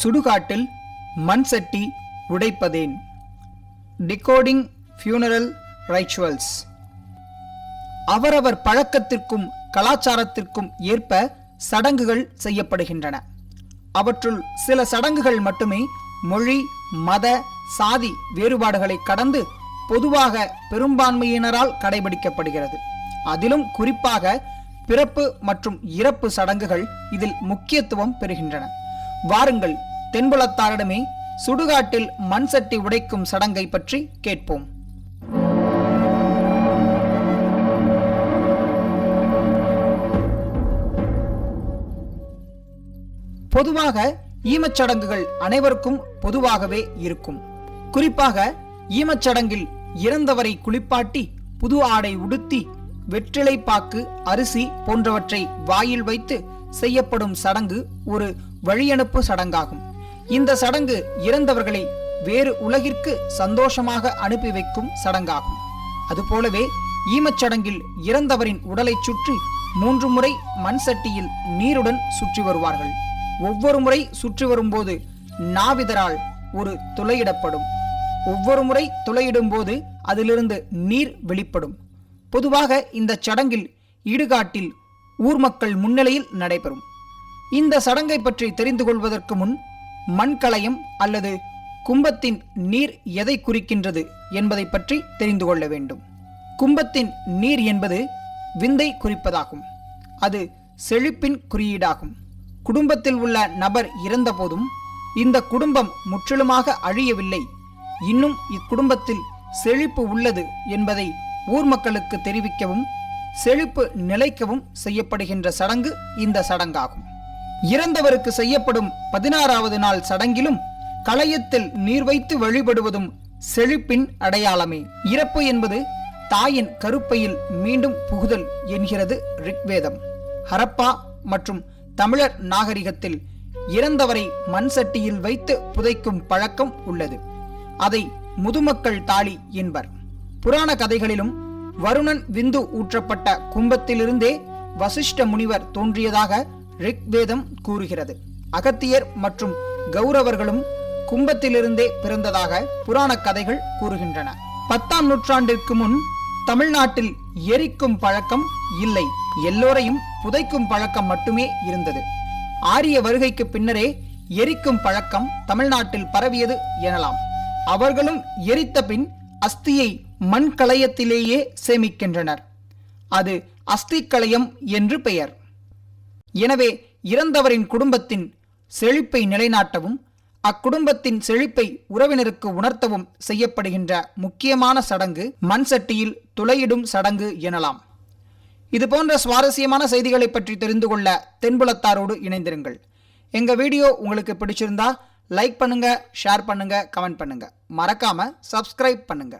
சுடுகாட்டில் மண் சட்டி உடைப்பதேன். டிகோடிங் ஃபியூனரல் ரைச்சுவல்ஸ் அவரவர் பழக்கத்திற்கும் கலாச்சாரத்திற்கும் ஏற்ப சடங்குகள் செய்யப்படுகின்றன. அவற்றுள் சில சடங்குகள் மட்டுமே மொழி மத சாதி வேறுபாடுகளை கடந்து பொதுவாக பெரும்பான்மையினரால் கடைபிடிக்கப்படுகிறது. அதிலும் குறிப்பாக பிறப்பு மற்றும் இறப்பு சடங்குகள் இதில் முக்கியத்துவம் பெறுகின்றன. வாருங்கள் தென்புலத்தாரிடமே சுடுகாட்டில் மண் சட்டி உடைக்கும் சடங்கை பற்றி கேட்போம். பொதுவாக ஈமச்சடங்குகள் அனைவருக்கும் பொதுவாகவே இருக்கும். குறிப்பாக ஈமச்சடங்கில் இறந்தவரை குளிப்பாட்டி புது ஆடை உடுத்தி வெற்றிலை பாக்கு அரிசி போன்றவற்றை வாயில் வைத்து செய்யப்படும் சடங்கு ஒரு வழியனுப்பு சடங்காகும். இந்த சடங்கு இறந்தவர்களை வேறு உலகிற்கு சந்தோஷமாக அனுப்பி வைக்கும் சடங்காகும். அதுபோலவே ஈமச்சடங்கில் இறந்தவரின் உடலை சுற்றி மூன்று முறை மண் சட்டியில் நீருடன் சுற்றி வருவார்கள். ஒவ்வொரு முறை சுற்றி வரும்போது நாவிதரால் ஒரு துளையிடப்படும். ஒவ்வொரு முறை துளையிடும்போது அதிலிருந்து நீர் வெளிப்படும். பொதுவாக இந்த சடங்கில் இடுகாட்டில் ஊர் மக்கள் முன்னிலையில் நடைபெறும். இந்த சடங்கை பற்றி தெரிந்து கொள்வதற்கு முன் மண்கலயம் அல்லது கும்பத்தின் நீர் எதை குறிக்கின்றது என்பதை பற்றி தெரிந்து கொள்ள வேண்டும். கும்பத்தின் நீர் என்பது விந்தை குறிப்பதாகும். அது செழிப்பின் குறியீடாகும். குடும்பத்தில் உள்ள நபர் இறந்தபோதும் இந்த குடும்பம் முற்றிலுமாக அழியவில்லை. இன்னும் இக்குடும்பத்தில் செழிப்பு உள்ளது என்பதை ஊர் மக்களுக்கு தெரிவிக்கவும் செழிப்பு நிலைக்கவும் செய்யப்படுகின்ற சடங்கு இந்த சடங்காகும். இறந்தவருக்கு செய்யப்படும் பதினாறாவது நாள் சடங்கிலும் களையத்தில் நீர் வைத்து வழிபடுவதும் செழிப்பின் அடையாளமே. இறப்பு என்பது தாயின் கருப்பையில் மீண்டும் புகுதல் என்கிறது ரிக்வேதம். ஹரப்பா மற்றும் தமிழர் நாகரிகத்தில் இறந்தவரை மண் சட்டியில் வைத்து புதைக்கும் பழக்கம் உள்ளது. அதை முதுமக்கள் தாலி என்பர். புராண கதைகளிலும் வருணன் விந்து ஊற்றப்பட்ட கும்பத்திலிருந்தே வசிஷ்ட முனிவர் தோன்றியதாக ரிக்வேதம் கூறுகிறது. அகத்தியர் மற்றும் கௌரவர்களும் கும்பத்திலிருந்தே பிறந்ததாக புராண கதைகள் கூறுகின்றன. பத்தாம் நூற்றாண்டிற்கு முன் தமிழ்நாட்டில் எரிக்கும் பழக்கம் இல்லை. எல்லோரையும் புதைக்கும் பழக்கம் மட்டுமே இருந்தது. ஆரிய வருகைக்கு பின்னரே எரிக்கும் பழக்கம் தமிழ்நாட்டில் பரவியது எனலாம். அவர்களும் எரித்த பின் அஸ்தியை மண் களையத்திலேயே சேமிக்கின்றனர். அது அஸ்தி களையம் என்று பெயர். எனவே இறந்தவரின் குடும்பத்தின் செழிப்பை நிலைநாட்டவும் அக்குடும்பத்தின் செழிப்பை உறவினருக்கு உணர்த்தவும் செய்யப்படுகின்ற முக்கியமான சடங்கு மண் சட்டியில் துளையிடும் சடங்கு எனலாம். இது போன்ற சுவாரஸ்யமான செய்திகளை பற்றி தெரிந்து கொள்ள தென்புலத்தாரோடு இணைந்திருங்கள். எங்க வீடியோ உங்களுக்கு பிடிச்சிருந்தா லைக் பண்ணுங்க ஷேர் பண்ணுங்க கமெண்ட் பண்ணுங்க. மறக்காம சப்ஸ்கிரைப் பண்ணுங்க.